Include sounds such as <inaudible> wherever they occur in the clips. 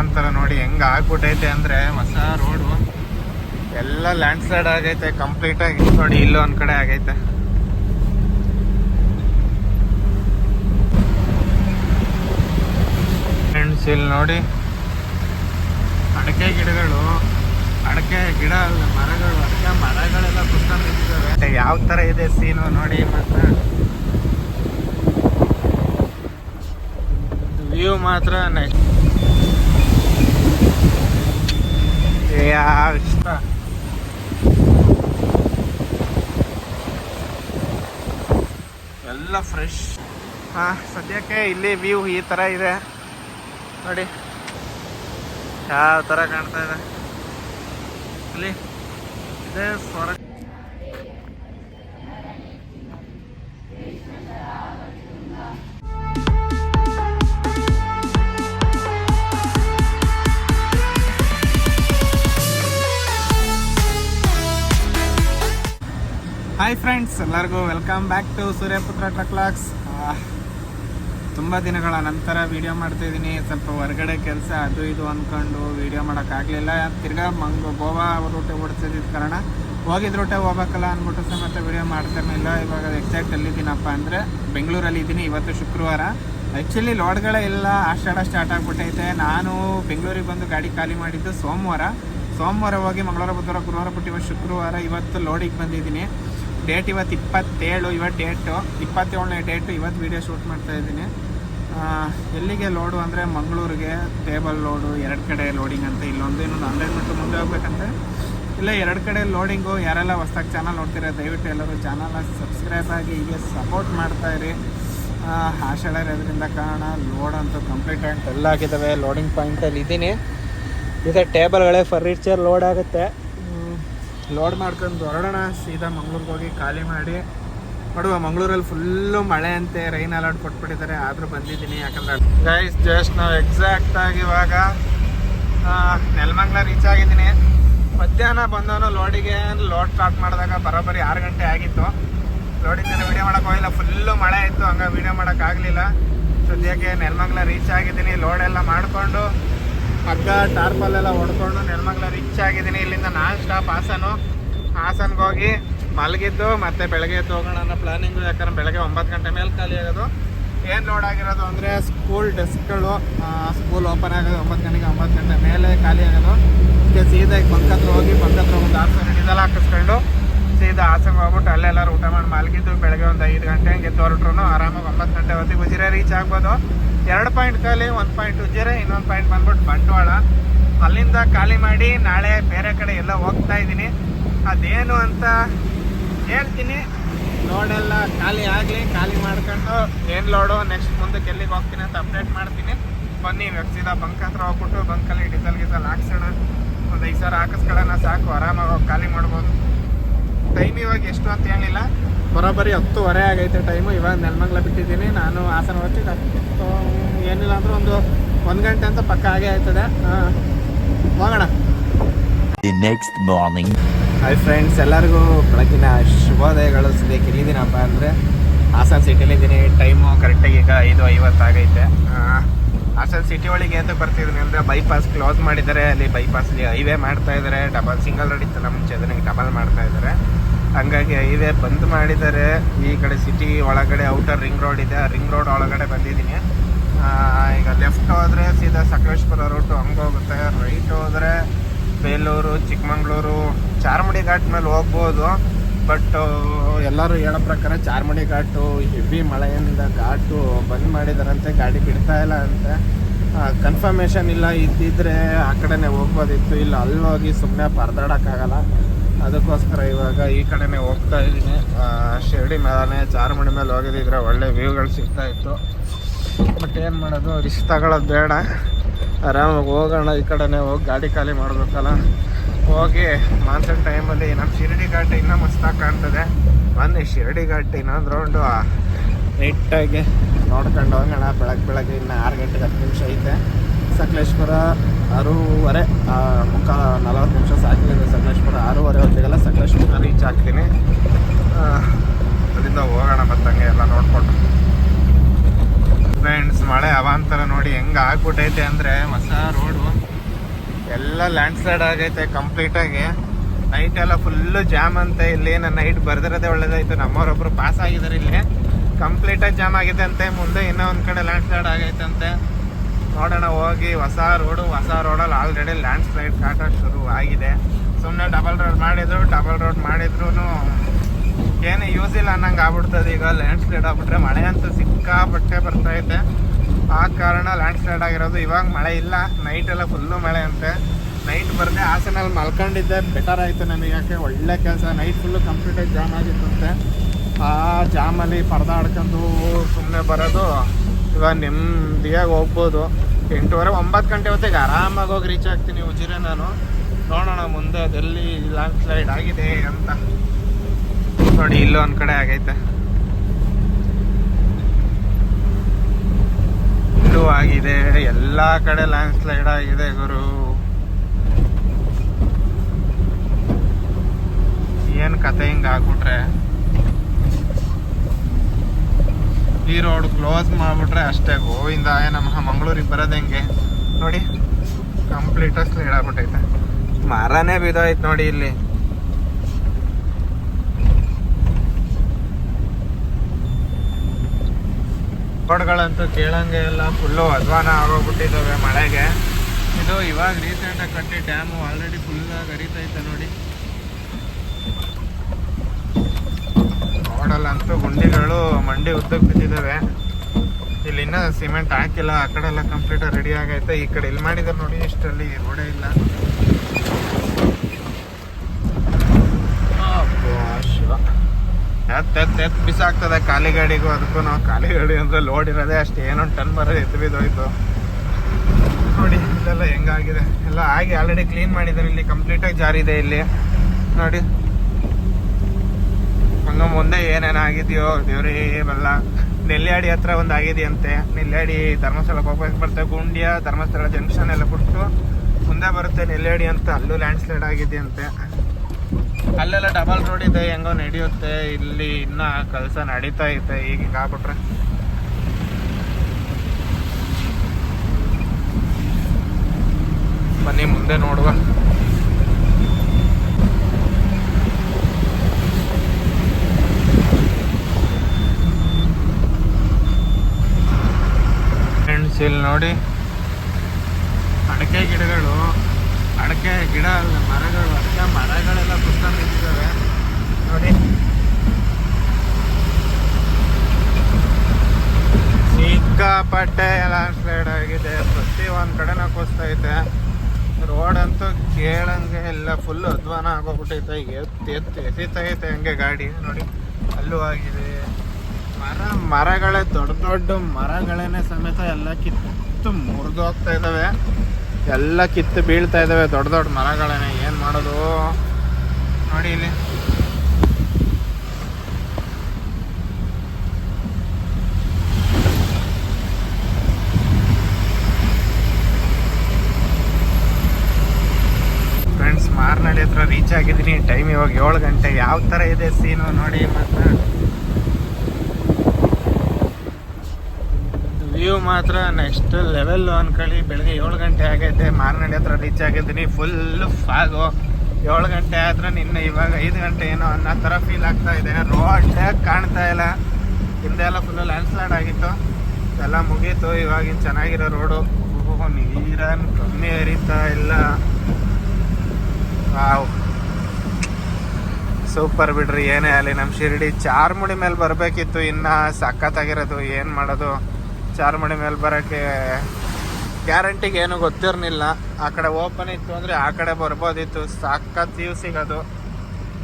ಅವಾಂತರ ನೋಡಿ ಹೆಂಗ್ ಆಗ್ಬಿಟ್ಟೈತೆ ಅಂದ್ರೆ ಹೊಸ ರೋಡು ಎಲ್ಲ ಲ್ಯಾಂಡ್ ಸ್ಲೈಡ್ ಆಗೈತೆ ಕಂಪ್ಲೀಟ್ ಆಗಿ ನೋಡಿ ಇಲ್ಲೋ ಒಂದ್ ಕಡೆ ಆಗೈತೆ. ಫ್ರೆಂಡ್ಸ್ ಇಲ್ಲಿ ನೋಡಿ ಅಡಕೆ ಗಿಡಗಳು, ಅಡಕೆ ಗಿಡ ಅಲ್ಲ, ಮರಗಳು, ಅಡಕೆ ಮರಗಳೆಲ್ಲ ನಿಂತಿದ್ದಾವೆ ಯಾವ ತರ ಇದೆ ಸೀನು ನೋಡಿ ಮತ್ತೆ. ವ್ಯೂ ಮಾತ್ರ ನೆಕ್ಸ್ಟ್ ಯಾವ ಇಷ್ಟ ಎಲ್ಲ ಫ್ರೆಶ್ ಹಾ, ಸದ್ಯಕ್ಕೆ ಇಲ್ಲಿ ವ್ಯೂ ಈ ತರ ಇದೆ. ನೋಡಿ. ಯಾವ ತರ ಕಾಣ್ತಾ ಇದೆ? ಇಲ್ಲಿ. ಇದೆ ಸ್ವರ ಎಲ್ಲರಿಗೂ welcome back to Suryaputra truck vlogs ತುಂಬ ದಿನಗಳ ನಂತರ ವೀಡಿಯೋ ಮಾಡ್ತಾಯಿದ್ದೀನಿ ಸ್ವಲ್ಪ ಹೊರಗಡೆ ಕೆಲಸ, ಅದು ಇದು ಅಂದ್ಕೊಂಡು ವೀಡಿಯೋ ಮಾಡೋಕ್ಕಾಗಲಿಲ್ಲ ತಿರ್ಗಾ ಮಂಗ, ಗೋವಾ ರೂಟೆ ಓಡಿಸಿದ ಕಾರಣ ಹೋಗಿದ್ದ ರೂಟೆ ಹೋಗ್ಬೇಕಲ್ಲ ಅಂದ್ಬಿಟ್ಟು ಸಮೇತ ವಿಡಿಯೋ ಇಲ್ಲ ಇವಾಗ ಎಕ್ಸಾಕ್ಟ್ ಎಲ್ಲಿದ್ದೀನಪ್ಪ ಅಂದರೆ ಬೆಂಗಳೂರಲ್ಲಿ ಇದ್ದೀನಿ. ಇವತ್ತು ಶುಕ್ರವಾರ. ಆ್ಯಕ್ಚುಲಿ ಲೋಡ್ಗಳೇ ಇಲ್ಲ. ಆಷಾಢ ಸ್ಟಾರ್ಟ್ ಆಗಿಬಿಟ್ಟೈತೆ. ನಾನು ಬೆಂಗಳೂರಿಗೆ ಬಂದು ಗಾಡಿ ಖಾಲಿ ಮಾಡಿದ್ದು ಸೋಮವಾರ. ಸೋಮವಾರ ಹೋಗಿ ಮಂಗಳವಾರ, ಬುಧವಾರ, ಗುರುವಾರ, ಬಿಟ್ಟು ಶುಕ್ರವಾರ ಇವತ್ತು ಲೋಡಿಗೆ ಬಂದಿದ್ದೀನಿ. ಡೇಟ್ ಇವತ್ತು ಇಪ್ಪತ್ತೇಳು, ಇವತ್ತು ಡೇಟು ಇಪ್ಪತ್ತೇಳನೇ ಡೇಟು ಇವತ್ತು ವೀಡಿಯೋ ಶೂಟ್ ಮಾಡ್ತಾ ಇದ್ದೀನಿ. ಎಲ್ಲಿಗೆ ಲೋಡು ಅಂದರೆ ಮಂಗಳೂರಿಗೆ ಟೇಬಲ್ ಲೋಡು ಎರಡು ಕಡೆ ಲೋಡಿಂಗ್ ಅಂತ ಇಲ್ಲೊಂದು, ಇನ್ನೊಂದು ಹಂಡ್ರೆಡ್ ಮೀಟ್ರ್ ಮುಂದೆ ಹೋಗ್ಬೇಕಂತೆ ಇಲ್ಲ, ಎರಡು ಕಡೆ ಲೋಡಿಂಗು ಯಾರೆಲ್ಲ ಹೊಸ್ದಾಗಿ ಚಾನಲ್ ನೋಡ್ತೀರಾ, ದಯವಿಟ್ಟು ಎಲ್ಲರೂ ಚಾನಲ್ನ ಸಬ್ಸ್ಕ್ರೈಬ್ ಆಗಿ ಹೀಗೆ ಸಪೋರ್ಟ್ ಮಾಡ್ತಾ ಇರಿ. ಆಷಾಢ ಇರೋದ್ರಿಂದ ಕಾರಣ ಲೋಡ್ ಅಂತೂ ಕಂಪ್ಲೀಟ್ ಆಗಿ ಎಲ್ಲ ಆಗಿದ್ದಾವೆ ಲೋಡಿಂಗ್ ಪಾಯಿಂಟಲ್ಲಿ ಇದ್ದೀನಿ. ಇದೆ ಟೇಬಲ್ಗಳೇ ಫರ್ನಿಚರ್ ಲೋಡ್ ಆಗುತ್ತೆ. ಲೋಡ್ ಮಾಡ್ಕೊಂಡು ಹೊರಡೋಣ. ಸೀದಾ ಮಂಗ್ಳೂರಿಗೆ ಹೋಗಿ ಖಾಲಿ ಮಾಡಿ. ನೋಡುವ, ಮಂಗಳೂರಲ್ಲಿ ಫುಲ್ಲು ಮಳೆ ಅಂತೆ. ರೈನ್ ಅಲರ್ಟ್ ಕೊಟ್ಬಿಟ್ಟಿದ್ದಾರೆ. ಆದರೂ ಬಂದಿದ್ದೀನಿ. ಯಾಕಂದ್ರೆ ಗೈಸ್ ಜಸ್ಟ್ ನಾವು ಎಕ್ಸಾಕ್ಟ್ ಆಗಿ ಇವಾಗ ನೆಲಮಂಗ್ಲ ರೀಚ್ ಆಗಿದ್ದೀನಿ. ಮಧ್ಯಾಹ್ನ ಬಂದವನು ಲೋಡಿಗೆ ಲೋಡ್ ಸ್ಟಾರ್ಟ್ ಮಾಡಿದಾಗ ಬರೋಬ್ಬರಿ ಆರು ಗಂಟೆ ಆಗಿತ್ತು. ಲೋಡಿಂದ ವೀಡಿಯೋ ಮಾಡೋಕೆ ಹೋಗಿಲ್ಲ. ಫುಲ್ಲು ಮಳೆ ಇತ್ತು. ಹಂಗೆ ವಿಡಿಯೋ ಮಾಡೋಕ್ಕಾಗಲಿಲ್ಲ ಸದ್ಯಕ್ಕೆ ನೆಲಮಂಗ್ಲ ರೀಚ್ ಆಗಿದ್ದೀನಿ. ಲೋಡ್ ಎಲ್ಲ ಮಾಡಿಕೊಂಡು ಹಗ್ಗ ಟಾರ್ಪಲ್ ಎಲ್ಲ ಹೊಡ್ಕೊಂಡು ನೆಲಮಂಗ್ಲ ರಿಚ್ ಆಗಿದ್ದೀನಿ. ಇಲ್ಲಿಂದ ನಾನ್ ಸ್ಟಾಪ್ ಹಾಸನು. ಹಾಸನ್ಗೆ ಹೋಗಿ ಮಲಗಿದ್ದು ಮತ್ತೆ ಬೆಳಗ್ಗೆ ಎದ್ದು ಹೋಗೋಣ ಅನ್ನೋ ಪ್ಲಾನಿಂಗು ಯಾಕಂದ್ರೆ ಬೆಳಗ್ಗೆ ಒಂಬತ್ತು ಗಂಟೆ ಮೇಲೆ ಖಾಲಿ ಆಗೋದು. ಏನು ಲೋಡ್ ಆಗಿರೋದು ಅಂದರೆ ಸ್ಕೂಲ್ ಡೆಸ್ಕ್ಗಳು ಸ್ಕೂಲ್ ಓಪನ್ ಆಗೋದು ಒಂಬತ್ತು ಗಂಟೆಗೆ ಒಂಬತ್ತು ಗಂಟೆ ಮೇಲೆ ಖಾಲಿ ಆಗೋದು. ಇದಕ್ಕೆ ಸೀದಾ ಈಗ ಬಂಕ್ ಹತ್ರ ಹೋಗಿ ಬಂಕ್ ಹತ್ರ ಒಂದು ಹಾಸನ ಡೀಸೆಲ್ ಹಾಕಿಸ್ಕೊಂಡು ಸೀದಾ ಹಾಸನ್ಗೆ ಹೋಗ್ಬಿಟ್ಟು ಅಲ್ಲೆಲ್ಲರೂ ಊಟ ಮಾಡಿ ಮಲಗಿದ್ದು. ಬೆಳಗ್ಗೆ ಒಂದು ಐದು ಗಂಟೆ ಹಂಗೆ ಹೊರಟ್ರು ಆರಾಮಾಗಿ ಒಂಬತ್ತು ಗಂಟೆ ಹೊತ್ತಿಗೆ ಉಜಿರೆ ರೀಚ್ ಆಗ್ಬೋದು. ಎರಡು ಪಾಯಿಂಟ್ ಖಾಲಿ, ಒಂದು ಪಾಯಿಂಟ್ ಉಜ್ಜಿರೆ, ಇನ್ನೊಂದು ಪಾಯಿಂಟ್ ಬಂದ್ಬಿಟ್ಟು ಬಂಟ್ವಾಳ. ಅಲ್ಲಿಂದ ಖಾಲಿ ಮಾಡಿ ನಾಳೆ ಬೇರೆ ಕಡೆ ಎಲ್ಲ ಹೋಗ್ತಾ ಇದ್ದೀನಿ. ಅದೇನು ಅಂತ ಹೇಳ್ತೀನಿ. ಲೋಡೆಲ್ಲ ಖಾಲಿ ಆಗಲಿ, ಖಾಲಿ ಮಾಡ್ಕೊಂಡು ಏನು ಲೋಡು ನೆಕ್ಸ್ಟ್ ಮುಂದಕ್ಕೆ ಎಲ್ಲಿಗೆ ಹೋಗ್ತೀನಿ ಅಂತ ಅಪ್ಡೇಟ್ ಮಾಡ್ತೀನಿ. ಬನ್ನಿ ಸೀದಾ ಬಂಕ್ ಹತ್ರ ಹೋಗ್ಬಿಟ್ಟು ಬಂಕಲ್ಲಿ ಡೀಸೆಲ್ ಗೀಸಲ್ ಹಾಕ್ಸೋಣ. ಒಂದು ಐದು ಸಾವಿರ ಹಾಕಿಸ್ಕೊಳ್ಳೋಣ, ಸಾಕು, ಆರಾಮಾಗಿ ಹೋಗಿ ಖಾಲಿ ಮಾಡ್ಬೋದು. ಟೈಮ್ ಇವಾಗ ಎಷ್ಟು ಅಂತ ಹೇಳಿಲ್ಲ ಬರೋಬ್ಬರಿ ಹತ್ತುವರೆ ಆಗೈತೆ ಟೈಮು ಇವಾಗ ನೆಲಮಂಗ್ಲ ಬಿಟ್ಟಿದ್ದೀನಿ. ನಾನು ಹಾಸನ ಹೊತ್ತಿಗೆ ಹತ್ತು ಏನಿಲ್ಲ ಅಂದ್ರೆ ಒಂದು ಒಂದು ಗಂಟೆ ಅಂತ ಪಕ್ಕ ಆಗೇ ಆಯ್ತದೆ. ಹೋಗೋಣ. The next morning hi friends ಎಲ್ಲರಿಗೂ ಬೆಳಗಿನ ಶುಭೋದಯಗಳು. ಸದ್ಯಕ್ಕೆ ಇಲ್ಲಿದ್ದೀನಪ್ಪ ಅಂದರೆ ಹಾಸನ ಸಿಟಿಲಿದ್ದೀನಿ ಟೈಮು ಕರೆಕ್ಟಾಗಿ ಈಗ ಐದು ಐವತ್ತು ಆಗೈತೆ. ಹಾಸನ ಸಿಟಿ ಒಳಗೆ ಅಂತ ಬರ್ತಿದ್ದೀನಿ ಅಂದರೆ ಬೈಪಾಸ್ ಕ್ಲೋಸ್ ಮಾಡಿದ್ದಾರೆ. ಅಲ್ಲಿ ಬೈಪಾಸ್ಲಿ ಹೈವೇ ಮಾಡ್ತಾ ಇದ್ದಾರೆ. ಡಬಲ್ ಸಿಂಗಲ್ ರೋಡ್ ನಮ್ಮ ಮುಂಚೆ ಅದನ್ನ ಡಬಲ್ ಮಾಡ್ತಾ ಇದ್ದಾರೆ. ಹಂಗಾಗಿ ಹೈವೇ ಬಂದ್ ಮಾಡಿದ್ದಾರೆ. ಈ ಕಡೆ ಸಿಟಿ ಒಳಗಡೆ ಔಟರ್ ರಿಂಗ್ ರೋಡ್ ಇದೆ. ಆ ರಿಂಗ್ ರೋಡ್ ಒಳಗಡೆ ಬಂದಿದ್ದೀನಿ. ಈಗ ಲೆಫ್ಟ್ ಹೋದರೆ ಸೀದಾ ಸಕಲೇಶ್ಪುರ ರೂಟು ಹಂಗೆ ಹೋಗುತ್ತೆ. ರೈಟ್ ಹೋದರೆ ಬೇಲೂರು, ಚಿಕ್ಕಮಂಗ್ಳೂರು, ಚಾರ್ಮಡಿ ಘಾಟ್ ಮೇಲೆ ಹೋಗ್ಬೋದು. ಬಟ್ ಎಲ್ಲರೂ ಹೇಳೋ ಪ್ರಕಾರ ಚಾರ್ಮಡಿ ಘಾಟು ಹೆವಿ ಮಳೆಯಿಂದ ಘಾಟು ಬಂದ್ ಮಾಡಿದಾರಂತೆ. ಗಾಡಿ ಬಿಡ್ತಾ ಇಲ್ಲ ಅಂತೆ. ಕನ್ಫರ್ಮೇಷನ್ ಇಲ್ಲ ಇದ್ದಿದ್ರೆ ಆ ಕಡೆನೇ ಹೋಗ್ಬೋದಿತ್ತು. ಇಲ್ಲ, ಅಲ್ಲಿ ಹೋಗಿ ಸುಮ್ಮನೆ ಪರದಾಡೋಕ್ಕಾಗಲ್ಲ. ಅದಕ್ಕೋಸ್ಕರ ಇವಾಗ ಈ ಕಡೆನೇ ಹೋಗ್ತಾ ಇದ್ದೀನಿ. ಶಿರಡಿ ಮೇಲೆ ಚಾರ್ಮಡಿ ಮೇಲೆ ಹೋಗಿದ್ದಿದ್ರೆ ಒಳ್ಳೆ ವ್ಯೂಗಳು ಸಿಗ್ತಾ ಇತ್ತು. ಬಟ್ ಏನು ಮಾಡೋದು ರಿಸ್ಕ್ ತಗೊಳ್ಳೋದು ಬೇಡ. ಆರಾಮಾಗಿ ಹೋಗೋಣ, ಈ ಕಡೆನೇ ಹೋಗಿ ಗಾಡಿ ಖಾಲಿ ಮಾಡಬೇಕಲ್ಲ. ಹೋಗಿ ಮಾನ್ಸೂನ್ ಟೈಮಲ್ಲಿ ನಮ್ಮ ಶಿರಡಿ ಘಾಟ್ ಇನ್ನೂ ಮಸ್ತಾಗಿ ಕಾಣ್ತದೆ. ಬನ್ನಿ, ಶಿರಡಿ ಘಾಟ್ ಇನ್ನೊಂದು ರೌಂಡು ನೀಟಾಗಿ ನೋಡ್ಕೊಂಡು ಹೋಗೋಣ. ಬೆಳಗ್ಗೆ ಬೆಳಗ್ಗೆ ಇನ್ನು ಆರು ಗಂಟೆಗೆ ಹತ್ತು ನಿಮಿಷ ಐತೆ. ಸಕಲೇಶ್ವರ ಆರೂವರೆ ಮುಖ ನಲವತ್ತು ನಿಮಿಷ ಸಾಕಿದೆ ಸಕಲೇಶ್ಪುರ ಆರೂವರೆ ಹೊತ್ತಿಗೆಲ್ಲ ಸಕಲೇಶ್ಪುರ ರೀಚ್ ಆಗ್ತೀನಿ ಅಲ್ಲಿಂದ ಹೋಗೋಣ ಮತ್ತಂಗೆ ಎಲ್ಲ ನೋಡ್ಕೊಂಡು. ಫ್ರೆಂಡ್ಸ್ ಮಳೆ ಅವಾಂತರ ನೋಡಿ ಹೆಂಗೆ ಆಗ್ಬಿಟ್ಟೈತೆ ಅಂದ್ರೆ ಹೊಸ ರೋಡು ಎಲ್ಲ ಲ್ಯಾಂಡ್ ಸ್ಲೈಡ್ ಆಗೈತೆ ಕಂಪ್ಲೀಟ್ ಆಗಿ. ನೈಟ್ ಎಲ್ಲ ಫುಲ್ಲು ಜಾಮ್ ಅಂತೆ. ಇಲ್ಲಿ ನಾನು ನೈಟ್ ಬರ್ದಿರೋದೇ ಒಳ್ಳೇದಾಯ್ತು. ನಮ್ಮವರೊಬ್ರು ಪಾಸ್ ಆಗಿದ್ದಾರೆ ಇಲ್ಲಿ. ಕಂಪ್ಲೀಟ್ ಆಗಿ ಜಾಮ್ ಆಗಿದೆ ಅಂತೆ. ಮುಂದೆ ಇನ್ನೂ ಒಂದ್ ಕಡೆ ಲ್ಯಾಂಡ್ ಸ್ಲೈಡ್ ಆಗೈತೆ ಅಂತೆ. ನೋಡೋಣ ಹೋಗಿ. ಹೊಸ ರೋಡು ಹೊಸ ರೋಡಲ್ಲಿ ಆಲ್ರೆಡಿ ಲ್ಯಾಂಡ್ ಸ್ಲೈಡ್ ಕಾಟ ಶುರು ಆಗಿದೆ. ಸುಮ್ಮನೆ ಡಬಲ್ ರೋಡ್ ಮಾಡಿದ್ರು ಡಬಲ್ ರೋಡ್ ಮಾಡಿದ್ರು ಏನು ಯೂಸ್ ಇಲ್ಲ ಅನ್ನಂಗೆ ಆಗ್ಬಿಡ್ತದೆ ಈಗ ಲ್ಯಾಂಡ್ ಸ್ಲೈಡ್ ಆಗ್ಬಿಟ್ರೆ ಮಳೆ ಅಂತೂ ಸಿಕ್ಕಾಪಟ್ಟೆ ಬರ್ತಾ ಐತೆ ಆ ಕಾರಣ ಲ್ಯಾಂಡ್ ಸ್ಲೈಡ್ ಆಗಿರೋದು ಇವಾಗ ಮಳೆ ಇಲ್ಲ ನೈಟ್ ಎಲ್ಲ ಫುಲ್ಲು ಮಳೆ ಅಂತೆ. ನೈಟ್ ಬರದೆ ಹಾಸನಲ್ಲಿ ಮಲ್ಕೊಂಡಿದ್ದೆ ಬೆಟರ್ ಆಯಿತು ನಮಗೆ ಯಾಕೆ, ಒಳ್ಳೆ ಕೆಲಸ. ನೈಟ್ ಫುಲ್ಲು ಕಂಪ್ಲೀಟಾಗಿ ಜಾಮ್ ಆಗಿತ್ತಂತೆ ಆ ಜಾಮಲ್ಲಿ ಪರದಾಡ್ಕೊಂಡು ಸುಮ್ಮನೆ ಬರೋದು, ಇವಾಗ ನೆಮ್ಮದಿಯಾಗಿ ಹೋಗ್ಬೋದು. ಎಂಟೂವರೆ, ಒಂಬತ್ತು ಗಂಟೆ ಹೊತ್ತಿಗೆ ಆರಾಮಾಗಿ ಹೋಗಿ ರೀಚ್ ಆಗ್ತೀನಿ ಉಜಿರೆ ನಾನು. ನೋಡೋಣ ಮುಂದೆ ಅದೆಲ್ಲಿ ಲ್ಯಾಂಡ್ ಸ್ಲೈಡ್ ಆಗಿದೆ ಅಂತ. ನೋಡಿ, ಇಲ್ಲೋ ಒಂದ್ ಕಡೆ ಆಗೈತೆ. ಇಲ್ಲೂ ಆಗಿದೆ. ಎಲ್ಲಾ ಕಡೆ ಲ್ಯಾಂಡ್ ಸ್ಲೈಡ್ ಆಗಿದೆ ಗುರು. ಏನು ಕತೆ ಹಿಂಗೆ ಆಗ್ಬಿಟ್ರೆ? ಈ ರೋಡ್ ಕ್ಲೋಸ್ ಮಾಡಿಬಿಟ್ರೆ ಅಷ್ಟೇ ಗೋವಿಂದ ನಮ್ಮ ಮಂಗಳೂರಿಗೆ ಬರೋದು ಹೆಂಗೆ? ನೋಡಿ, ಕಂಪ್ಲೀಟ್ ಸ್ಲೈಡ್ ಆಗ್ಬಿಟ್ಟೈತೆ. ಮರನೇ ಬಿದ್ದೋಯ್ತು ನೋಡಿ ಇಲ್ಲಿ. ರೋಡ್ಗಳಂತೂ ಕೇಳಂಗೆ ಎಲ್ಲ ಫುಲ್ಲು ಅಧ್ವಾನ ಆಗೋಗ್ಬಿಟ್ಟಿದ್ದಾವೆ ಮಳೆಗೆ. ಇದು ಇವಾಗ ರೀಸೆಂಟಾಗಿ ಕಟ್ಟಿ ಡ್ಯಾಮು ಆಲ್ರೆಡಿ ಫುಲ್ಲಾಗಿ ಹರಿತೈತೆ ನೋಡಿ. ರೋಡಲ್ಲಂತೂ ಗುಂಡಿಗಳು ಮಂಡಿ ಉದ್ದಕ್ಕೆ ಬಿದ್ದಿದ್ದಾವೆ. ಇಲ್ಲಿ ಇನ್ನೂ ಸಿಮೆಂಟ್ ಹಾಕಿಲ್ಲ. ಆ ಕಡೆ ಎಲ್ಲ ಕಂಪ್ಲೀಟಾಗಿ ರೆಡಿ ಆಗೈತೆ. ಈ ಕಡೆ ಇಲ್ಲಿ ಮಾಡಿದ್ದಾರೆ ನೋಡಿ ಇಷ್ಟಲ್ಲಿ ರೋಡೇ ಇಲ್ಲ ಅಬ್ಬಾ, ಶಿವ. ಎತ್ ಎತ್ ಎತ್ತು ಬಿಸಾಕ್ತದೆ ಖಾಲಿ ಗಾಡಿಗೂ ಅದಕ್ಕೂ ಖಾಲಿ ಗಾಡಿ ಅಂದ್ರೆ ಲೋಡ್ ಇರೋದೇ ಅಷ್ಟೇ. ಏನೊಂದು ಟನ್ ಬರೋದು ಎತ್ತು ಬಿದ್ದೋಯ್ತು. ನೋಡಿ, ಇದೆಲ್ಲ ಹೆಂಗಾಗಿದೆ? ಎಲ್ಲ ಆಗಿ ಆಲ್ರೆಡಿ ಕ್ಲೀನ್ ಮಾಡಿದ್ದಾರೆ. ಇಲ್ಲಿ ಕಂಪ್ಲೀಟಾಗಿ ಜಾರಿದೆ ಇಲ್ಲಿ. ನೋಡಿ. ಹಂಗ ಮುಂದೆ ಏನೇನು ಆಗಿದೆಯೋ, ದೇವ್ರೇ, ಬಲ್ಲ. ನೆಲ್ಯಾಡಿ ಹತ್ರ ಒಂದು ಆಗಿದೆಯಂತೆ. ನೆಲ್ಯಾಡಿ ಧರ್ಮಸ್ಥಳಕ್ಕೆ ಹೋಗ್ಬೇಕು ಬರ್ತದೆ ಗುಂಡಿಯ, ಧರ್ಮಸ್ಥಳ ಜಂಕ್ಷನ್ ಎಲ್ಲ ಕೊಟ್ಟು ಮುಂದೆ ಬರುತ್ತೆ ನೆಲ್ಯಾಡಿ ಅಂತ ಅಲ್ಲೂ ಲ್ಯಾಂಡ್ ಸ್ಲೈಡ್ ಆಗಿದೆಯಂತೆ. ಅಲ್ಲೆಲ್ಲ ಡಬಲ್ ರೋಡ್ ಇದೆ, ಹೆಂಗೋ ನಡೆಯುತ್ತೆ, ಇಲ್ಲಿ ಇನ್ನ ಕೆಲಸ ನಡೀತಾ ಐತೆ ಈಗ ಆಗ್ಬಿಟ್ರೆ. ಬನ್ನಿ ಮುಂದೆ ನೋಡುವ. ಫ್ರೆಂಡ್ಸ್ ಇಲ್ಲಿ ನೋಡಿ, ಅಡಕೆ ಗಿಡಗಳು. ಅಡಕೆ, ಗಿಡ, ಮರಗಳು, ಅಡಕೆ, ಮರಗಳೆಲ್ಲ ಕುತ್ಕೊಂಡು ನಿಂತಿದ್ದಾವೆ. ನೋಡಿ. ಸಿಕ್ಕಾಪಟ್ಟೆ ಲ್ಯಾಂಡ್ ಸ್ಲೈಡ್ ಆಗಿದೆ. ಪ್ರತಿ ಒಂದು ಕಡೆನ ಐತೆ ರೋಡ್ ಅಂತೂ ಕೇಳಂಗೆ ಎಲ್ಲ ಫುಲ್ ಅಧ್ವಾನ ಆಗೋಗ್ಬಿಟ್ಟೈತೆ ಎತ್ತಿ ಎತ್ತಿ ಎಸಿತೈತೆ ಹಂಗೆ ಗಾಡಿ. ನೋಡಿ, ಅಲ್ಲೂ ಆಗಿದೆ. ಮರ, ಮರಗಳೇ ದೊಡ್ಡ ದೊಡ್ಡ ಮರಗಳೇನೆ ಸಮೇತ ಎಲ್ಲ ಕಿತ್ತು ಮುರಿದೋಗ್ತಾ ಇದ್ದಾವೆ ಎಲ್ಲ ಕಿತ್ತು ಬೀಳ್ತಾ ಇದ್ದಾವೆ ದೊಡ್ಡ ದೊಡ್ಡ ಮರಗಳೇನೆ, ಏನು ಮಾಡೋದು? ನೋಡಿ ಇಲ್ಲಿ. ಫ್ರೆಂಡ್ಸ್ ಮಾರ್ನಳ್ಳಿ ಹತ್ರ ರೀಚ್ ಆಗಿದ್ದೀನಿ. ಟೈಮ್ ಇವಾಗ ಏಳು ಗಂಟೆ. ಯಾವ ಥರ ಇದೆ ಸೀನು ನೋಡಿ ಮಾತ್ರ ವ್ಯೂ ಮಾತ್ರ ನೆಕ್ಸ್ಟ್ ಲೆವೆಲ್ ಅನ್ಕೊಳ್ಳಿ. ಬೆಳಗ್ಗೆ ಏಳು ಗಂಟೆ ಆಗೈತೆ. ಮಾರ್ನಳ್ಳಿ ಹತ್ರ ರೀಚ್ ಆಗಿದ್ದೀನಿ. ಫುಲ್ಲು ಫಾಗು ಏಳು ಗಂಟೆ ಆದ್ರೆ ನಿನ್ನೆ ಇವಾಗ ಐದು ಗಂಟೆ ಏನೋ ಅನ್ನೋ ಥರ ಫೀಲ್ ಆಗ್ತಾ ಇದೆ. ರೋಡ್ ಕಾಣ್ತಾ ಇಲ್ಲ. ಹಿಂದೆ ಎಲ್ಲ ಫುಲ್ಲು ಲ್ಯಾಂಡ್ ಸ್ಲೈಡ್ ಆಗಿತ್ತು. ಎಲ್ಲ ಮುಗೀತು. ಇವಾಗಿನ ಚೆನ್ನಾಗಿರೋ ರೋಡು ನೀರನ್ನು ಕಮ್ಮಿ ಹರಿತಾ ಇಲ್ಲ. ವಾವ್. ಸೂಪರ್ ಬಿಡ್ರಿ. ಏನೇ ಅಲ್ಲಿ ನಮ್ಮ ಶಿರಡಿ ಚಾರ್ಮುಡಿ ಮೇಲೆ ಬರಬೇಕಿತ್ತು. ಇನ್ನ ಸಖತ್ತಾಗಿರೋದು. ಏನು ಮಾಡೋದು? ಚಾರ್ಮುಡಿ ಮೇಲೆ ಬರೋಕ್ಕೆ ಗ್ಯಾರಂಟಿಗೆ ಏನು ಗೊತ್ತಿರಲಿಲ್ಲ. ಆ ಕಡೆ ಓಪನ್ ಇತ್ತು ಅಂದರೆ ಆ ಕಡೆ ಬರ್ಬೋದಿತ್ತು. ಸಾಕತ್ ಯೂ ಸಿಗೋದು.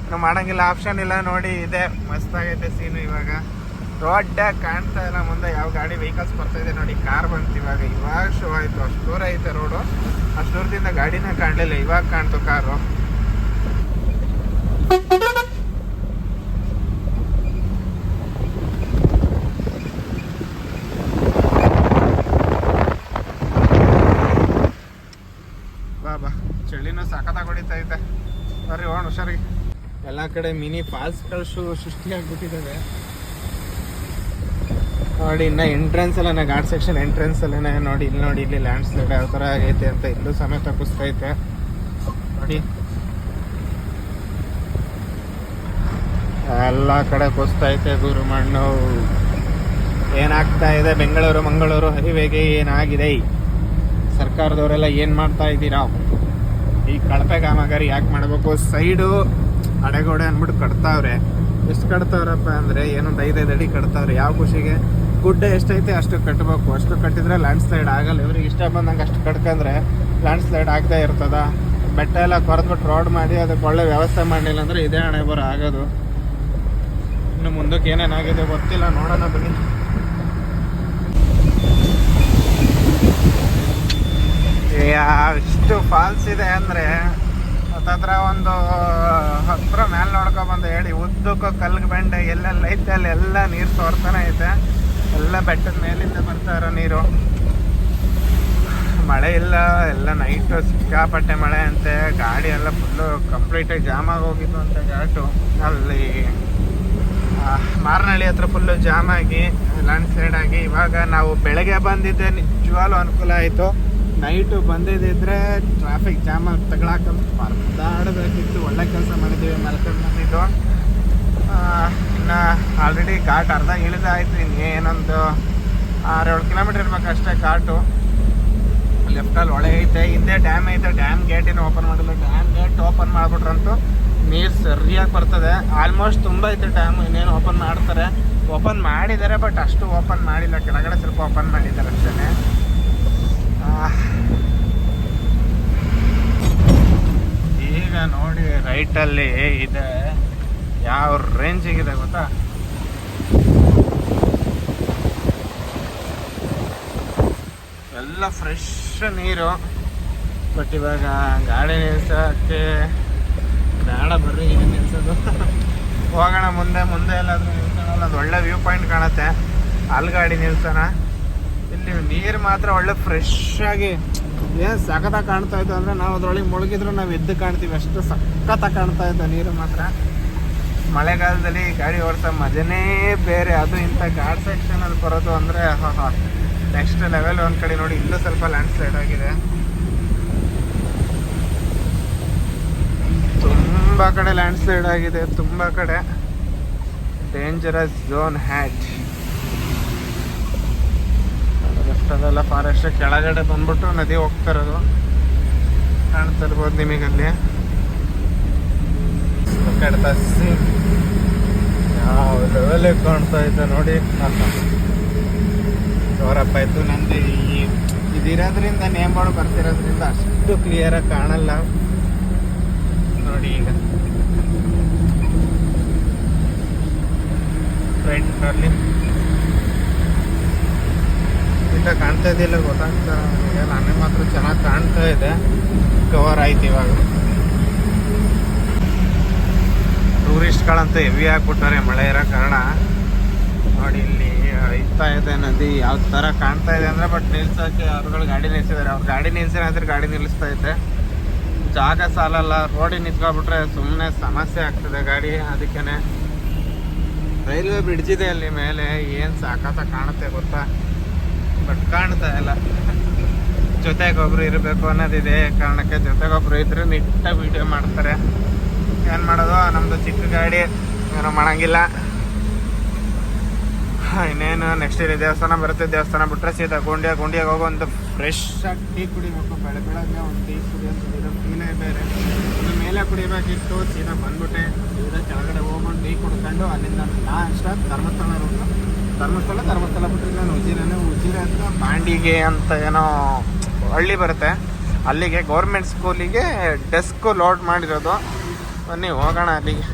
ಇನ್ನು ಮಾಡೋಂಗಿಲ್ಲ ಆಪ್ಷನ್ ಇಲ್ಲ. ನೋಡಿ, ಇದೆ. ಮಸ್ತಾಗೈತೆ ಸೀನು ಇವಾಗ. ದೊಡ್ಡ ಕಾಣ್ತಾ ಇಲ್ಲ ಮುಂದೆ. ಯಾವ ಗಾಡಿ ವೆಹಿಕಲ್ಸ್ ಬರ್ತಾಯಿದೆ ನೋಡಿ. ಕಾರ್ ಬಂತು ಇವಾಗ. ಇವಾಗ ಶೋ ಆಯಿತು. ಅಷ್ಟು ದೂರ ಐತೆ ರೋಡು ಅಷ್ಟು ದೂರದಿಂದ ಗಾಡಿನ ಕಾಣಲಿಲ್ಲ. ಇವಾಗ ಕಾಣ್ತು ಕಾರು ಬಾ ಬಾ ಚಳಿನೂ ಸಖತ್ತಾಗಿ ಹೊಡಿತಾ ಐತೆ ಬರ್ರಿ ಹೋಣ ಹುಷಾರಿಗೆ ಎಲ್ಲ ಕಡೆ ಮಿನಿ ಫಾಲ್ಸ್ಗಳು ಸೃಷ್ಟಿ ಸೃಷ್ಟಿಯಾಗ್ಬಿಟ್ಟಿದ್ದಾವೆ. ನೋಡಿ, ಇನ್ನ ಎಂಟ್ರೆನ್ಸ್ ಅಲ್ಲೇ ಘಾಟ್ ಸೆಕ್ಷನ್ ಎಂಟ್ರೆನ್ಸ್ ಅಲ್ಲೇ ನೋಡಿ, ಇಲ್ಲಿ ನೋಡಿ, ಇಲ್ಲಿ ಲ್ಯಾಂಡ್ ಸ್ಲೈಡ್ ಯಾವ ತರ ಆಗೈತೆ ಅಂತ ಇಲ್ಲೂ ಸಮೇತ ಕುಸ್ತೈತೆ ನೋಡಿ. ಎಲ್ಲ ಕಡೆ ಕುಸ್ತೈತೆ ಗುರು ಮಣ್ಣು. ಏನಾಗ್ತಾ ಇದೆ? ಬೆಂಗಳೂರು, ಮಂಗಳೂರು ಹರಿವೆಗೆ ಏನಾಗಿದೆ? ಸರ್ಕಾರದವರೆಲ್ಲ ಏನು ಮಾಡ್ತಾ ಇದ್ದೀರಾ? ಈ ಕಳಪೆ ಕಾಮಗಾರಿ ಯಾಕೆ ಮಾಡಬೇಕು? ಸೈಡು ಅಡೆಗೋಡೆ ಅಂದ್ಬಿಟ್ಟು ಕಟ್ತಾವ್ರೆ. ಎಷ್ಟು ಕಟ್ತಾವ್ರಪ್ಪ ಅಂದರೆ ಏನೊಂದು ಐದೈದು ಅಡಿ ಕಟ್ತಾವ್ರೆ. ಯಾವ ಖುಷಿಗೆ? ಗುಡ್ಡ ಎಷ್ಟೈತೆ ಅಷ್ಟು ಕಟ್ಟಬೇಕು ಅಷ್ಟು ಕಟ್ಟಿದ್ರೆ ಲ್ಯಾಂಡ್ ಸ್ಲೈಡ್ ಆಗಲ್ಲ. ಇವ್ರಿಗೆ ಇಷ್ಟ ಬಂದಂಗೆ ಅಷ್ಟು ಕಟ್ಕಂದ್ರೆ ಲ್ಯಾಂಡ್ ಸ್ಲೈಡ್ ಆಗದೆ ಇರ್ತದ? ಬೆಟ್ಟ ಎಲ್ಲ ಕೊರೆದ್ಬಿಟ್ಟು ರೋಡ್ ಮಾಡಿ ಅದಕ್ಕೆ ಒಳ್ಳೆ ವ್ಯವಸ್ಥೆ ಮಾಡಲಿಲ್ಲ ಅಂದರೆ ಇದೇ ಹಣೆ ಬರೋ ಆಗೋದು. ಇನ್ನು ಮುಂದಕ್ಕೆ ಏನೇನಾಗಿದೆ ಗೊತ್ತಿಲ್ಲ. ನೋಡೋಣ ಬನ್ನಿ. ಎಷ್ಟು ಫಾಲ್ಸ್ ಇದೆ ಅಂದರೆ ಹತ್ತತ್ರ ಒಂದು ಹತ್ರ ಮೇಲೆ ನೋಡ್ಕೊ ಬಂದು ಹೇಳಿ, ಉದ್ದಕ್ಕೂ ಕಲ್ಲು ಬಂಡೆ ಎಲ್ಲೆಲ್ಲ ಐತೆ, ಅಲ್ಲಿ ಎಲ್ಲ ನೀರು ಸೋರ್ತಾನೆ ಐತೆ. ಎಲ್ಲ ಬೆಟ್ಟದ ಮೇಲಿಂದ ಬರ್ತಾ ಇರೋ ನೀರು. ಮಳೆ ಇಲ್ಲ, ಎಲ್ಲ ನೈಟು ಸಿಕ್ಕಾಪಟ್ಟೆ ಮಳೆ ಅಂತೆ. ಗಾಡಿ ಎಲ್ಲ ಫುಲ್ಲು ಕಂಪ್ಲೀಟಾಗಿ ಜಾಮ್ ಹೋಗಿತ್ತು ಅಂತ ಘಾಟು ಅಲ್ಲಿ ಮಾರನಹಳ್ಳಿ ಹತ್ರ ಫುಲ್ಲು ಜಾಮ್ ಆಗಿ ಲ್ಯಾಂಡ್ ಸ್ಲೈಡ್ ಆಗಿ. ಇವಾಗ ನಾವು ಬೆಳಗ್ಗೆ ಬಂದಿದ್ದೆ, ನಿಜವಾಗ್ಲೂ ಅನುಕೂಲ ಆಯಿತು. ನೈಟು ಬಂದಿದ್ದಿದ್ರೆ ಟ್ರಾಫಿಕ್ ಜಾಮ್ ಆಗಿ ತಗೊಳಕ್ಕೆ ಪರದಾಡಬೇಕಿತ್ತು ಒಳ್ಳೆ ಕೆಲಸ ಮಾಡಿದ್ದೀವಿ ಮಲ್ಕೊಂಡು ಬಂದಿದ್ದು ಇನ್ನು ಆಲ್ರೆಡಿ ಘಾಟ್ ಅರ್ಧ ಇಳಿದಾಯ್ತು ಇನ್ನೇನೊಂದು ಆರೇಳು ಕಿಲೋಮೀಟ್ರ್ ಇರ್ಬೇಕು ಅಷ್ಟೇ ಘಾಟು ಲೆಫ್ಟಲ್ಲಿ ಒಳೆ ಐತೆ. ಹಿಂದೆ ಡ್ಯಾಮ್ ಐತೆ. ಡ್ಯಾಮ್ ಗೇಟಿನ ಓಪನ್ ಮಾಡಿಲ್ಲ. ಡ್ಯಾಮ್ ಗೇಟ್ ಓಪನ್ ಮಾಡ್ಬಿಟ್ರಂತು ನೀರು ಸರಿಯಾಗಿ ಬರ್ತದೆ. ಆಲ್ಮೋಸ್ಟ್ ತುಂಬ ಐತೆ ಡ್ಯಾಮ್ ಇನ್ನೇನು ಓಪನ್ ಮಾಡ್ತಾರೆ. ಓಪನ್ ಮಾಡಿದ್ದಾರೆ ಬಟ್ ಅಷ್ಟು ಓಪನ್ ಮಾಡಿಲ್ಲ. ಕೆಳಗಡೆ ಸ್ವಲ್ಪ ಓಪನ್ ಮಾಡಿದ್ದಾರೆ ಅಷ್ಟೇ ಈಗ ನೋಡಿ ರೈಟಲ್ಲಿ ಇದೆ. ಯಾವ ರೇಂಜಿಗಿದೆ ಗೊತ್ತಾ? ಎಲ್ಲ ಫ್ರೆಶ್ ನೀರು. ಬಟ್ ಇವಾಗ ಗಾಡಿ ನಿಲ್ಸೋಕ್ಕೆ ಬೇಡ ಬರ್ರಿ, ಈಗ ನಿಲ್ಸೋದು. ಹೋಗೋಣ ಮುಂದೆ ಮುಂದೆ ಎಲ್ಲಾದರೂ ನಿಲ್ಸೋಣ. ಅದು ಒಳ್ಳೆ ವ್ಯೂ ಪಾಯಿಂಟ್ ಕಾಣುತ್ತೆ. ಅಲ್ಲಿ ಗಾಡಿ ನಿಲ್ಸೋಣ. ಇಲ್ಲಿ ನೀರು ಮಾತ್ರ ಒಳ್ಳೆ ಫ್ರೆಶ್ ಆಗಿ ಏನು ಸಖತ್ತಾಗಿ ಕಾಣ್ತಾ ಇತ್ತು ಅಂದರೆ ನಾವು ಅದ್ರೊಳಗೆ ಮುಳುಗಿದ್ರು ನಾವು ಎದ್ದು ಕಾಣ್ತೀವಿ. ಅಷ್ಟು ಸಖತ್ತಾಗಿ ಕಾಣ್ತಾ ಇತ್ತು ನೀರು ಮಾತ್ರ. ಮಳೆಗಾಲದಲ್ಲಿ ಗಾಡಿ ಓಡಿಸೋ ಮಜನೇ ಬೇರೆ. ಅದು ಇಂಥ ಘಾಟ್ ಸೆಕ್ಷನಲ್ಲಿ ಬರೋದು ಅಂದರೆ ನೆಕ್ಸ್ಟ್ ಲೆವೆಲ್ ಒಂದು ಕಡೆ ನೋಡಿ ಇನ್ನೂ ಸ್ವಲ್ಪ ಲ್ಯಾಂಡ್ ಸ್ಲೈಡ್ ಆಗಿದೆ. ತುಂಬ ಕಡೆ ಲ್ಯಾಂಡ್ ಸ್ಲೈಡ್ ಆಗಿದೆ, ತುಂಬ ಕಡೆ. ಡೇಂಜರಸ್ ಝೋನ್ ಹ್ಯಾಚ್ ಅದೆಲ್ಲ ಫಾರೆಸ್ಟ್ ಕೆಳಗಡೆ ಬಂದ್ಬಿಟ್ಟು ನದಿ ಹೋಗ್ತಾ ಇರೋದು. ಕಾಣ್ತಾ ಇರ್ಬೋದು ನಿಮಗಲ್ಲಿ. ಯಾವ ಲೆವೆಲ್ ಕಾಣ್ತಾ ಇದ್ದ ನೋಡಿ. <laughs> ಅವರಪ್ಪ ಆಯ್ತು ನಂದು ಈ ಇದಿರೋದ್ರಿಂದ ನೇಮ್ ಬೋರ್ಡ್ ಬರ್ತಿರೋದ್ರಿಂದ ಅಷ್ಟು ಕ್ಲಿಯರಾಗಿ ಕಾಣಲ್ಲ. ನೋಡಿ ಈಗ. ಫ್ರಂಟಲ್ಲಿ ಇಲ್ಲ ಕಾಣ್ತಾ ಇದೆಯಲ್ಲ ಗೊತ್ತಾಗ್ತಾ ನನಗೆ ಮಾತ್ರ ಚೆನ್ನಾಗಿ ಕಾಣ್ತಾ ಇದೆ ಕವರ್ ಆಯ್ತು ಇವಾಗ. ಟೂರಿಸ್ಟ್ಗಳಂತೂ ಹೆವಿ ಆಗ್ಬಿಟ್ಟಾರೆ, ಮಳೆ ಇರೋ ಕಾರಣ. ನೋಡಿ ಇಲ್ಲಿ ಹರಿತಾ ಇದೆ ನದಿ ಯಾವ ಥರ ಕಾಣ್ತಾ ಇದೆ ಅಂದರೆ ಬಟ್ ನಿಲ್ಸೋಕ್ಕೆ ಅವ್ರುಗಳು ಗಾಡಿ ನಿಲ್ಸಿದ್ದಾರೆ. ಅವ್ರು ಗಾಡಿ ನಿಲ್ಸಿರೋದ್ರೆ ಗಾಡಿ ನಿಲ್ಲಿಸ್ತಾ ಇದೆ ಜಾಗ ಸಾಲಲ್ಲ ರೋಡಿಗೆ ನಿಂತ್ಕೊಬಿಟ್ರೆ ಸುಮ್ಮನೆ ಸಮಸ್ಯೆ ಆಗ್ತದೆ ಗಾಡಿ ಅದಕ್ಕೇ ರೈಲ್ವೆ ಬ್ರಿಡ್ಜ್ ಇದೆ ಅಲ್ಲಿ ಮೇಲೆ, ಏನು ಸಾಕತ್ತ ಕಾಣುತ್ತೆ ಗೊತ್ತಾ? ಬಟ್ ಕಾಣ್ತಾ ಇಲ್ಲ. ಜೊತೆಗೊಬ್ರು ಇರಬೇಕು ಅನ್ನೋದಿದೆ ಕಾರಣಕ್ಕೆ ಜೊತೆಗೊಬ್ರು ಇದ್ರೆ ನಿಟ್ಟ ವಿಡಿಯೋ ಮಾಡ್ತಾರೆ. ಏನು ಮಾಡೋದು? ನಮ್ಮದು ಚಿಕ್ಕ ಗಾಡಿ. ಏನೋ ಮಾಡಂಗಿಲ್ಲ. ಇನ್ನೇನು ನೆಕ್ಸ್ಟ್ ಇಲ್ಲಿ ದೇವಸ್ಥಾನ ಬರುತ್ತೆ. ದೇವಸ್ಥಾನ ಬಿಟ್ಟರೆ ಸೀದಾ ಗುಂಡಿಯ, ಗುಂಡಿಯಾಗ ಹೋಗೋ ಒಂದು ಫ್ರೆಶ್ ಆಗಿ ಟೀ ಕುಡಿಬೇಕು. ಬೆಳೆ ಬೆಳಗ್ಗೆ ಒಂದು ಟೀ ಕುಡಿಯೋದು ಫೀಲೇ ಬೇರೆ. ಮೇಲೆ ಕುಡಿಬೇಕಿತ್ತು, ಸೀದಾ ಬಂದ್ಬಿಟ್ಟೆ. ಸೀದಾ ಕೆಳಗಡೆ ಹೋಗ್ಕೊಂಡು ಟೀ ಕುಡ್ಕೊಂಡು ಅಲ್ಲಿಂದ ನಾ ಇಷ್ಟ ಧರ್ಮಸ್ಥಳ ರೂಟು ಧರ್ಮಸ್ಥಳ ಧರ್ಮಸ್ಥಳ ಬಿಟ್ಟರೆ ನಾನು ಉಜಿರನೇ, ಉಜಿರೆ ಅಂತ ಬಾಂಡಿಗೆ ಅಂತ ಏನೋ ಹಳ್ಳಿ ಬರುತ್ತೆ. ಅಲ್ಲಿಗೆ ಗೌರ್ಮೆಂಟ್ ಸ್ಕೂಲಿಗೆ ಡೆಸ್ಕ್ ಲೋಡ್ ಮಾಡಿರೋದು. ಬನ್ನಿ, ಹೋಗೋಣ ಅಲ್ಲಿಗೆ.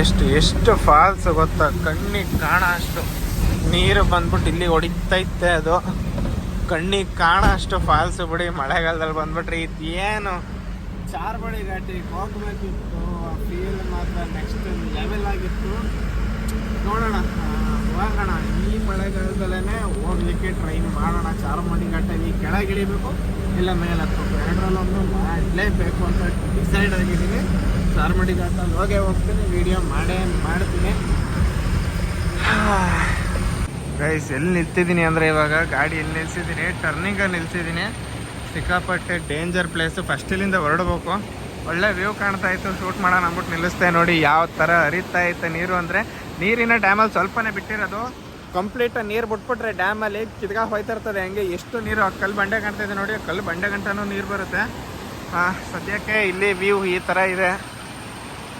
ಎಷ್ಟು ಎಷ್ಟು ಫಾಲ್ಸ್ ಗೊತ್ತಾ? ಕಣ್ಣಿಗೆ ಕಾಣ ಅಷ್ಟು. ನೀರು ಬಂದ್ಬಿಟ್ಟು ಇಲ್ಲಿ ಹೊಡಿತೈತೆ ಅದು. ಕಣ್ಣಿಗೆ ಕಾಣ ಅಷ್ಟು ಫಾಲ್ಸ್ ಬಿಡಿ, ಮಳೆಗಾಲದಲ್ಲಿ ಬಂದ್ಬಿಟ್ರಿ ಇದು ಏನು ಚಾರ್ಬಳಿ ಘಾಟಿಗೆ ಹೋಗ್ಬೇಕಿತ್ತು ಫೀಲ್ ಮಾತ್ರ ನೆಕ್ಸ್ಟ್ ಲೆವೆಲ್ ಆಗಿತ್ತು. ನೋಡೋಣ ಹೋಗೋಣ ಈ ಮಳೆಗಾಲದಲ್ಲೇ ಹೋಗ್ಲಿಕ್ಕೆ ಟ್ರೈನ್ ಮಾಡೋಣ ಚಾರ್ಮಡಿ ಕೆಳಗೆ ಕೆಳಗಿಳಿಬೇಕು ಇಲ್ಲ ಮೇಲೆ ಹತ್ಬೇಕು. ಎರಡರಲ್ಲೊಂದು ಮಾಡಲೇಬೇಕು ಅಂತ ಡಿಸೈಡ್ ಆಗಿದ್ದೀನಿ ಚಾರ್ಮಡಿ ಘಾಟಲ್ಲಿ ಹೋಗೇ ಹೋಗ್ತೀನಿ ವಿಡಿಯೋ ಮಾಡೇ ಮಾಡ್ತೀನಿ. <sighs> ಗೈಸ್ ಎಲ್ಲಿ ನಿಲ್ತಿದ್ದೀನಿ ಅಂದರೆ ಇವಾಗ ಗಾಡಿ ಎಲ್ಲಿ ನಿಲ್ಸಿದ್ದೀನಿ? ಟರ್ನಿಂಗಲ್ಲಿ ನಿಲ್ಸಿದ್ದೀನಿ. ಸಿಕ್ಕಾಪಟ್ಟೆ ಡೇಂಜರ್ ಪ್ಲೇಸು ಫಸ್ಟ್ ಇಲ್ಲಿಂದ ಹೊರಡ್ಬೇಕು. ಒಳ್ಳೆ ವ್ಯೂ ಕಾಣ್ತಾ ಇತ್ತು. ಶೂಟ್ ಮಾಡೋಣ ಅಂದ್ಬಿಟ್ಟು ನಿಲ್ಲಿಸ್ತೆ ನೋಡಿ, ಯಾವ ಥರ ಹರಿತಾ ಇತ್ತು ನೀರು ಅಂದರೆ. ನೀರಿನ ಡ್ಯಾಮಲ್ಲಿ ಸ್ವಲ್ಪನೇ ಬಿಟ್ಟಿರೋದು. ಕಂಪ್ಲೀಟ್ ನೀರು ಬಿಟ್ಬಿಟ್ರೆ ಡ್ಯಾಮಲ್ಲಿ ಕಿದ್ಗಾ ಹೋಯ್ತಾ ಇರ್ತದೆ. ಹಂಗೆ ಎಷ್ಟು ನೀರು ಕಲ್ಲು ಬಂಡೆ ಕಾಣ್ತಾ ಇದೆ ನೋಡಿ ಕಲ್ಲು ಬಂಡೆ ಗಂಟನೂ ನೀರು ಬರುತ್ತೆ. ಸದ್ಯಕ್ಕೆ ಇಲ್ಲಿ ವ್ಯೂ ಈ ಥರ ಇದೆ.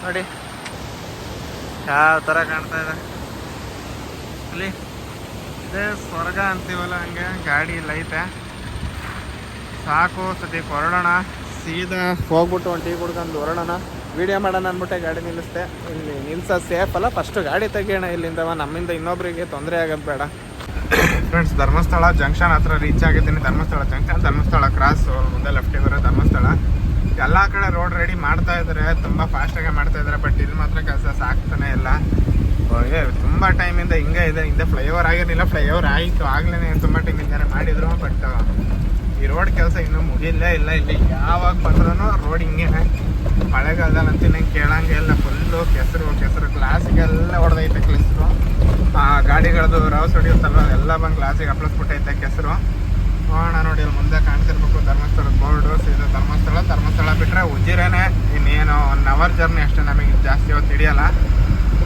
ನೋಡಿ, ಯಾವ ಥರ ಕಾಣ್ತಾ ಇದೆ. ಅಲ್ಲಿ ಇದೇ ಸ್ವರ್ಗ ಅಂತೀವಲ್ಲ ಹಂಗೆ, ಗಾಡಿ ಇಲ್ಲ ಸಾಕು ಸದ್ಯಕ್ಕೆ ಹೊರಡೋಣ. ಸೀದಾ ಹೋಗ್ಬಿಟ್ಟು ಒಂದು ಟೀ ಕುಡ್ಕೊಂಡು ಹೊರಡೋಣ. ವಿಡಿಯೋ ಮಾಡೋಣ ಅಂದ್ಬಿಟ್ಟೆ, ಗಾಡಿ ನಿಲ್ಲಿಸ್ದೆ. ಇಲ್ಲಿ ನಿಲ್ಸೋ ಸೇಫ್ ಅಲ್ಲ ಫಸ್ಟ್ ಗಾಡಿ ತೆಗಿಯೋಣ ಇಲ್ಲಿಂದವ ನಮ್ಮಿಂದ ಇನ್ನೊಬ್ಬರಿಗೆ ತೊಂದರೆ ಆಗೋದು ಬೇಡ. ಫ್ರೆಂಡ್ಸ್ ಧರ್ಮಸ್ಥಳ ಜಂಕ್ಷನ್ ಹತ್ರ ರೀಚ್ ಆಗಿದ್ದೀನಿ. ಧರ್ಮಸ್ಥಳ ಜಂಕ್ಷನ್ ಧರ್ಮಸ್ಥಳ ಕ್ರಾಸ್ ಮುಂದೆ ಲೆಫ್ಟಿಗೆ ಬರೋ ಧರ್ಮಸ್ಥಳ. ಎಲ್ಲ ಕಡೆ ರೋಡ್ ರೆಡಿ ಮಾಡ್ತಾ ಇದ್ದಾರೆ. ತುಂಬ ಫಾಸ್ಟಾಗೆ ಮಾಡ್ತಾ ಇದ್ದಾರೆ ಬಟ್ ಇಲ್ಲಿ ಮಾತ್ರ ಕೆಲಸ ಸಾಕ್ತಾನೆ ಇಲ್ಲ. ತುಂಬ ಟೈಮಿಂದ ಹಿಂಗೆ ಇದೆ. ಹಿಂದೆ ಫ್ಲೈಓವರ್ ಆಗಿರಲಿಲ್ಲ ಫ್ಲೈಓವರ್ ಆಯಿತು. ಆಗಲೇ ತುಂಬ ಟೈಮಿಂದಾನೆ ಮಾಡಿದ್ರು ಬಟ್ ಈ ರೋಡ್ ಕೆಲಸ ಇನ್ನೂ ಮುಗಿಲ್ಲೇ ಇಲ್ಲ. ಇಲ್ಲಿ ಯಾವಾಗ ಬಂದ್ರೂ ರೋಡ್ ಹಿಂಗೇನೆ. ಮಳೆಗಾಲದಲ್ಲಂತೂ ನಂಗೆ ಕೇಳಂಗೆ ಇಲ್ಲ ಫುಲ್ಲು ಕೆಸರು ಕೆಸರು, ಗ್ಲಾಸಿಗೆಲ್ಲ ಹೊಡೆದೈತೆ ಕೆಸರು ಆ ಗಾಡಿಗಳದ್ದು ರವಸ್ ಹೊಡಿಯುತ್ತಲ್ವ ಎಲ್ಲ ಬಂದು ಗ್ಲಾಸಿಗೆ ಅಪ್ಲಸ್ಬಿಟ್ಟೈತೆ ಕೆಸರು. ನೋಡೋಣ ನೋಡಿ, ಅಲ್ಲಿ ಮುಂದೆ ಕಾಣಿಸಿರ್ಬೇಕು ಧರ್ಮಸ್ಥಳದ ಬೋರ್ಡು, ಸೀದಾ ಧರ್ಮಸ್ಥಳ. ಧರ್ಮಸ್ಥಳ ಬಿಟ್ಟರೆ ಉಜಿರೇನೆ, ಇನ್ನೇನು ಒನ್ ಅವರ್ ಜರ್ನಿ ಅಷ್ಟೇ ನಮಗೆ, ಜಾಸ್ತಿ ಹೊತ್ತು ಹಿಡಿಯಲ್ಲ.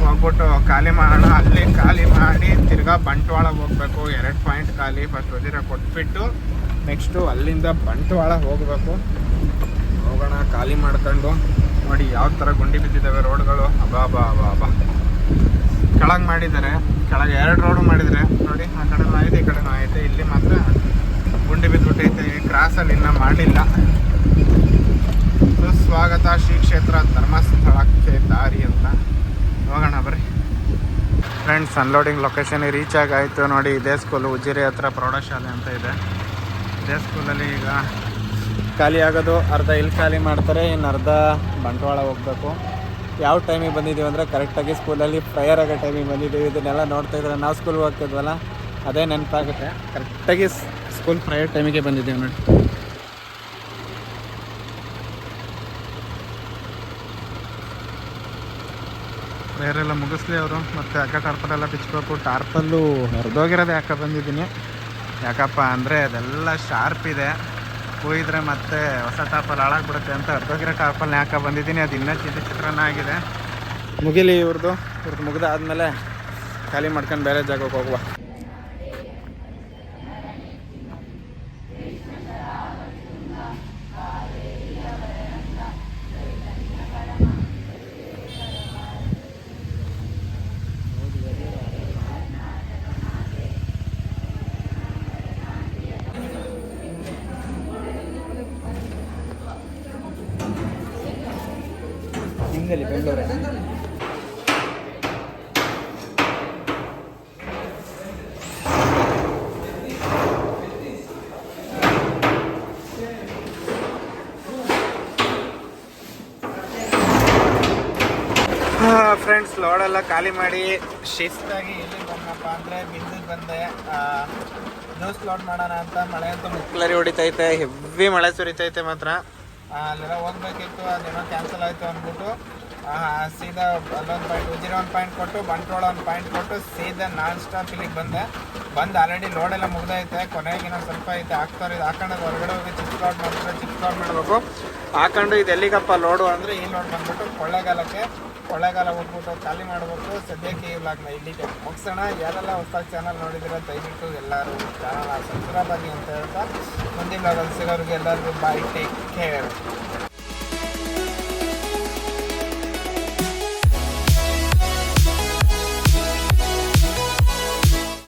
ಹೋಗ್ಬಿಟ್ಟು ಖಾಲಿ ಮಾಡೋಣ. ಅಲ್ಲಿ ಖಾಲಿ ಮಾಡಿ ತಿರ್ಗಾ ಬಂಟ್ವಾಳ ಹೋಗ್ಬೇಕು. ಎರಡು ಪಾಯಿಂಟ್ ಖಾಲಿ ಫಸ್ಟ್ ಉಜಿರ ಕೊಟ್ಬಿಟ್ಟು ನೆಕ್ಸ್ಟು ಅಲ್ಲಿಂದ ಬಂಟ್ವಾಳ ಹೋಗಬೇಕು. ಹೋಗೋಣ, ಖಾಲಿ ಮಾಡ್ಕೊಂಡು ನೋಡಿ ಯಾವ ಥರ ಗುಂಡಿ ಬಿದ್ದಿದ್ದಾವೆ ರೋಡ್ಗಳು. ಅಬಾ ಬಾ ಬಾ ಅಬ್ಬಾ. ಕೆಳಗೆ ಮಾಡಿದ್ದಾರೆ. ಕೆಳಗೆ ಎರಡು ರೋಡು ಮಾಡಿದರೆ ನೋಡಿ, ಆ ಕಡೆನೂ ಐತೆ ಈ ಕಡೆನೂ ಐತೆ ಇಲ್ಲಿ ಮಾತ್ರ ಗುಂಡಿ ಬಿದ್ದುಬಿಟ್ಟೈತೆ. ಕ್ರಾಸಲ್ಲಿ ಇನ್ನೂ ಮಾಡಿಲ್ಲ ಸುಸ್ವಾಗತ ಶ್ರೀ ಕ್ಷೇತ್ರ ಧರ್ಮಸ್ಥಳಕ್ಕೆ ದಾರಿ ಅಂತ. ಹೋಗೋಣ ಬರ್ರಿ. ಫ್ರೆಂಡ್ಸ್ ಅನ್ಲೋಡಿಂಗ್ ಲೊಕೇಶನ್ ರೀಚ್ ಆಗಾಯಿತು ನೋಡಿ, ಇದೇ ಸ್ಕೂಲು ಉಜಿರೆ ಹತ್ರ ಪ್ರೌಢಶಾಲೆ ಅಂತ ಇದೆ. ಇದೇ ಸ್ಕೂಲಲ್ಲಿ ಈಗ ಖಾಲಿ ಆಗೋದು, ಅರ್ಧ ಇಲ್ಲಿ ಖಾಲಿ ಮಾಡ್ತಾರೆ, ಇನ್ನು ಅರ್ಧ ಬಂಟ್ವಾಳ ಹೋಗಬೇಕು. ಯಾವ ಟೈಮಿಗೆ ಬಂದಿದ್ದೀವಿ ಅಂದರೆ ಕರೆಕ್ಟಾಗಿ ಸ್ಕೂಲಲ್ಲಿ ಪ್ರೇಯರ್ ಆಗೋ ಟೈಮಿಗೆ ಬಂದಿದ್ದೀವಿ. ಇದನ್ನೆಲ್ಲ ನೋಡ್ತಾ ಇದ್ರೆ ನಾವು ಸ್ಕೂಲ್ಗೆ ಹೋಗ್ತಿದ್ವಲ್ಲ, ಅದೇ ನೆನಪಾಗುತ್ತೆ. ಕರೆಕ್ಟಾಗಿ ಸ್ಕೂಲ್ ಪ್ರೇಯರ್ ಟೈಮಿಗೆ ಬಂದಿದ್ದೀವಿ ನೋಡಿ. ಎಲ್ಲ ಮುಗಿಸ್ಲಿ ಅವರು, ಮತ್ತು ಅಕ್ಕ ಟಾರ್ಪಲ್ ಎಲ್ಲ ಬಿಚ್ಚಬೇಕು ಟಾರ್ಪಲ್ಲು ಹರಿದೋಗಿರೋದು ಯಾಕೆ ಬಂದಿದ್ದೀನಿ. ಯಾಕಪ್ಪ ಅಂದರೆ ಅದೆಲ್ಲ ಶಾರ್ಪ್ ಇದೆ. ಕೊಯ್ದ್ರೆ ಮತ್ತೆ ಹೊಸ ಟಾಪಲ್ ಹಾಳಾಗ್ಬಿಡುತ್ತೆ ಅಂತ ಅರ್ಧೋಗಿರೋ ಟಾಪಲ್ನ ಯಾಕೆ ಬಂದಿದ್ದೀನಿ, ಅದು ಇನ್ನೂ ಚಿತ್ರ ಚಿತ್ರನ ಆಗಿದೆ. ಮುಗಿಲಿ ಇವ್ರದ್ದು ಇವ್ರದ್ದು ಮುಗಿದಾದ್ಮೇಲೆ ಖಾಲಿ ಮಾಡ್ಕೊಂಡು ಬೇರೆ ಜಾಗಕ್ಕೆ ಹೋಗುವ. ನಿಮ್ಮಲ್ಲಿ ಬೆಂಗಳೂರೇ. ಫ್ರೆಂಡ್ಸ್ ಲೋಡೆಲ್ಲ ಖಾಲಿ ಮಾಡಿ. ಶಿಸ್ತಾಗಿ ಎಲ್ಲಿ ಬಂದಪ್ಪ ಅಂದರೆ ಬಿಂದಿಗೆ ಬಂದೆ. ಜ್ಯೂಸ್ ಲೋಡ್ ಮಾಡೋಣ ಅಂತ ಮಳೆ ಅಂತ ಮುಕ್ಲರಿ ಹೊಡಿತೈತೆ ಹೆವಿ ಮಳೆ ಸುರಿತೈತೆ ಮಾತ್ರ. ಅಲ್ಲೆಲ್ಲ ಹೋಗ್ಬೇಕಿತ್ತು, ಅದೇನೋ ಕ್ಯಾನ್ಸಲ್ ಆಯಿತು ಅಂದ್ಬಿಟ್ಟು. ಸೀದಾ ಅಲ್ಲೊಂದು ಪಾಯಿಂಟ್ ಉಜಿರ ಒಂದು ಪಾಯಿಂಟ್ ಕೊಟ್ಟು, ಬಂಟ್ರೋಳ ಒಂದು ಪಾಯಿಂಟ್ ಕೊಟ್ಟು, ಸೀದಾ ನಾನ್ ಸ್ಟಾಪ್ ಇಲ್ಲಿಗೆ ಬಂದೆ. ಬಂದು ಆಲ್ರೆಡಿ ಲೋಡ್ ಎಲ್ಲ ಮುಗ್ದೈತೆ ಕೊನೆಗೆ ಇನ್ನೊಂದು ಸ್ವಲ್ಪ ಐತೆ. ಹಾಕ್ತಾರೆ ಇದು ಹಾಕೊಂಡು ಹೊರಗಡೆ ಹೋಗಿ ಚಿಪ್ಸ್ ಲೋಡ್ ಮಾಡ್ತಾರೆ ಚಿಪ್ಸ್ ಲೋಡ್ ಮಾಡಬೇಕು. ಹಾಕೊಂಡು ಇದು ಎಲ್ಲಿಗಪ್ಪ ಲೋಡು ಅಂದರೆ ಈ ಲೋಡ್ ಬಂದ್ಬಿಟ್ಟು ಕೊಳ್ಳೇಗಾಲಕ್ಕೆ. ಕೊಳ್ಳೇಗಾಲ ಹೋಗ್ಬಿಟ್ಟು ಖಾಲಿ ಮಾಡಬೇಕು. ಸದ್ಯಕ್ಕೆ ಈ ಬ್ಲಾಗ್ನ ಇಲ್ಲಿಗೆ ಮುಗಿಸೋಣ. ಯಾರೆಲ್ಲ ಹೊಸ ಚಾನಲ್ ನೋಡಿದಿರ ದಯವಿಟ್ಟು ಎಲ್ಲರೂ ಚಾನಲ್ ಸಬ್ಸ್ಕ್ರೈಬ್ ಆಗಿ ಅಂತ ಹೇಳ್ತಾ. ಮುಂದಿನ ಬ್ಲಾಗಲ್ಲಿ ಸಿಗೋರಿಗೆ ಎಲ್ಲರಿಗೂ ಬಾಯ್ ಟೇಕ್ ಕೇರ್